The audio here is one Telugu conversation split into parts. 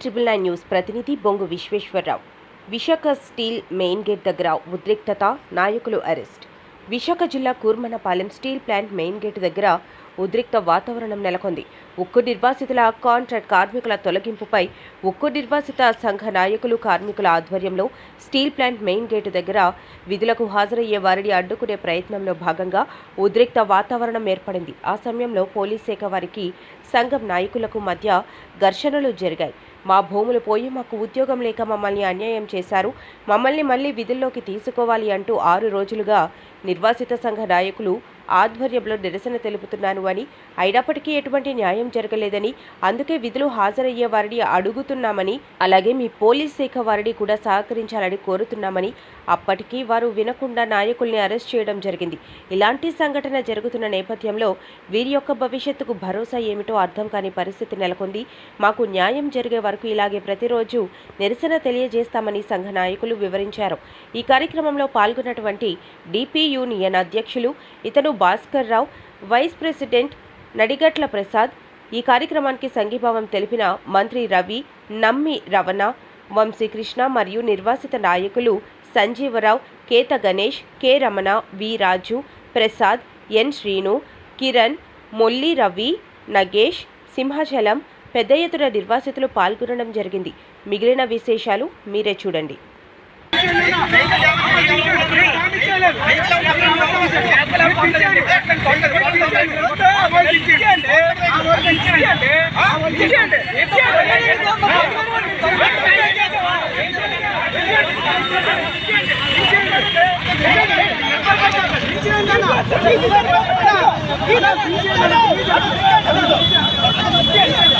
ట్రిపుల్ నైన్ న్యూస్ ప్రతినిధి Bongu Visweswararao. Visakha steel main gate దగ్గర ఉద్రిక్తత నాయకులు అరెస్ట్. విశాఖ జిల్లా Kurmannapalem steel plant main gate దగ్గర ఉద్రిక్త వాతావరణం నెలకొంది. ఉక్కు నిర్వాసితుల కాంట్రాక్ట్ కార్మికుల తొలగింపుపై ఉక్కు నిర్వాసిత సంఘ నాయకులు కార్మికుల ఆధ్వర్యంలో స్టీల్ ప్లాంట్ మెయిన్ గేటు దగ్గర విధులకు హాజరయ్యే వారిని అడ్డుకునే ప్రయత్నంలో భాగంగా ఉద్రిక్త వాతావరణం ఏర్పడింది. ఆ సమయంలో పోలీస్ శాఖ వారికి సంఘం నాయకులకు మధ్య ఘర్షణలు జరిగాయి. మా భూములు పోయి మాకు ఉద్యోగం లేక మమ్మల్ని అన్యాయం చేశారు. మమ్మల్ని మళ్ళీ విధుల్లోకి తీసుకోవాలి అంటూ ఆరు రోజులుగా నిర్వాసిత సంఘ నాయకులు ఆధ్వర్యంలో నిరసన తెలుపుతున్నాను అని. అయినప్పటికీ ఎటువంటి న్యాయం జరగలేదని అందుకే విధులు హాజరయ్యే వారిని అడుగుతున్నామని అలాగే మీ పోలీస్ శాఖ వారిని కూడా సహకరించాలని కోరుతున్నామని. అప్పటికీ వారు వినకుండా నాయకుల్ని అరెస్ట్ చేయడం జరిగింది. ఇలాంటి సంఘటన జరుగుతున్న నేపథ్యంలో వీరి యొక్క భవిష్యత్తుకు భరోసా ఏమిటో అర్థం కాని పరిస్థితి నెలకొంది. మాకు న్యాయం జరిగే వరకు ఇలాగే ప్రతిరోజు నిరసన తెలియజేస్తామని సంఘ నాయకులు వివరించారు. ఈ కార్యక్రమంలో పాల్గొన్నటువంటి డిపి యూనియన్ అధ్యక్షులు ఇతను భాస్కర్ రావు వైస్ ప్రెసిడెంట్ నడిగట్ల ప్రసాద్ ఈ కార్యక్రమానికి సంఘీభావం తెలిపిన మంత్రి రవి నమ్మి రవణ వంశీకృష్ణ మరియు నిర్వాసిత నాయకులు Sanjeevarao Ketha Ganesh K Ramana V Raju Prasad N Srinu Kiran Molli Ravi Nagesh Simhachalam పెద్ద ఎత్తున నిర్వాసితులు పాల్గొనడం జరిగింది. మిగిలిన విశేషాలు మీరే చూడండి. Hello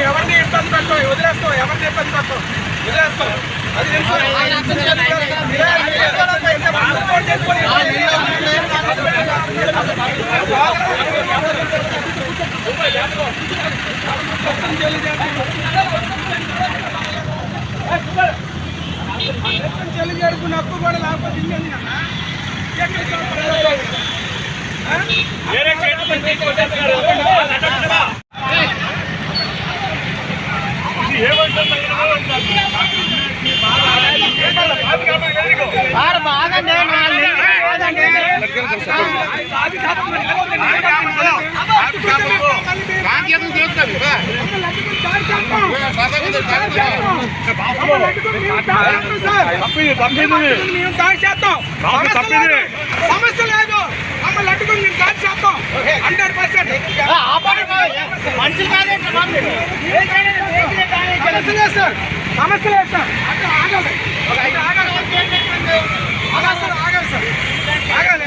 ఎవరిని ఇబ్బంది పెట్టాం వదిలేస్తాం ఎవరిని ఇబ్బంది పెట్టాం వదిలేస్తాం అది తెలుసు చెల్లి చేరుకున్న అప్పు కూడా లేకపోతే ఇంకేంది వెళ్తారు? ఆ? వేరే చేతి పని తీసుకొచ్చేస్తున్నారు. ఇది ఏమంటుంది సమస్య లేదు మమ్మల్ని అడ్డుకుని కాల్ చేస్తాం హండ్రెడ్ పర్సెంట్ మనుషులు కాదే సమస్య లేదు సార్ సమస్య లేదు సార్ అక్కడ ఆగాలి అక్కడ ఆగాలి ఆగాలి సార్ ఆగాలి సార్ ఆగాలి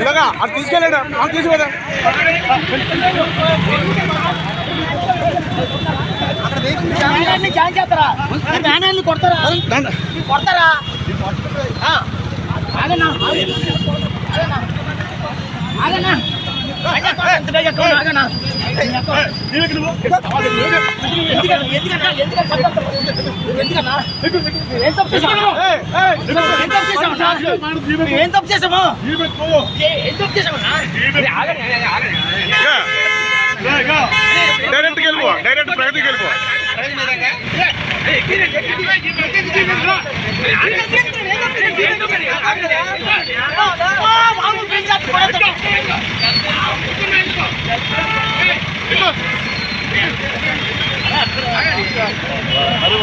ఇలాగా అది తీసుకెళ్ళాడు అది తీసుకుపోదా బ్యానర్ని జాయిన్ చేస్తారా బ్యానర్ని కొడతారా కొడతారా ఆ. ఆగన్నా ఏం తప్పు చేసాము ఏం తప్పు వెళ్ళిపో డైరెక్ట్ ప్రగతికి వెళ్ళిపో అరే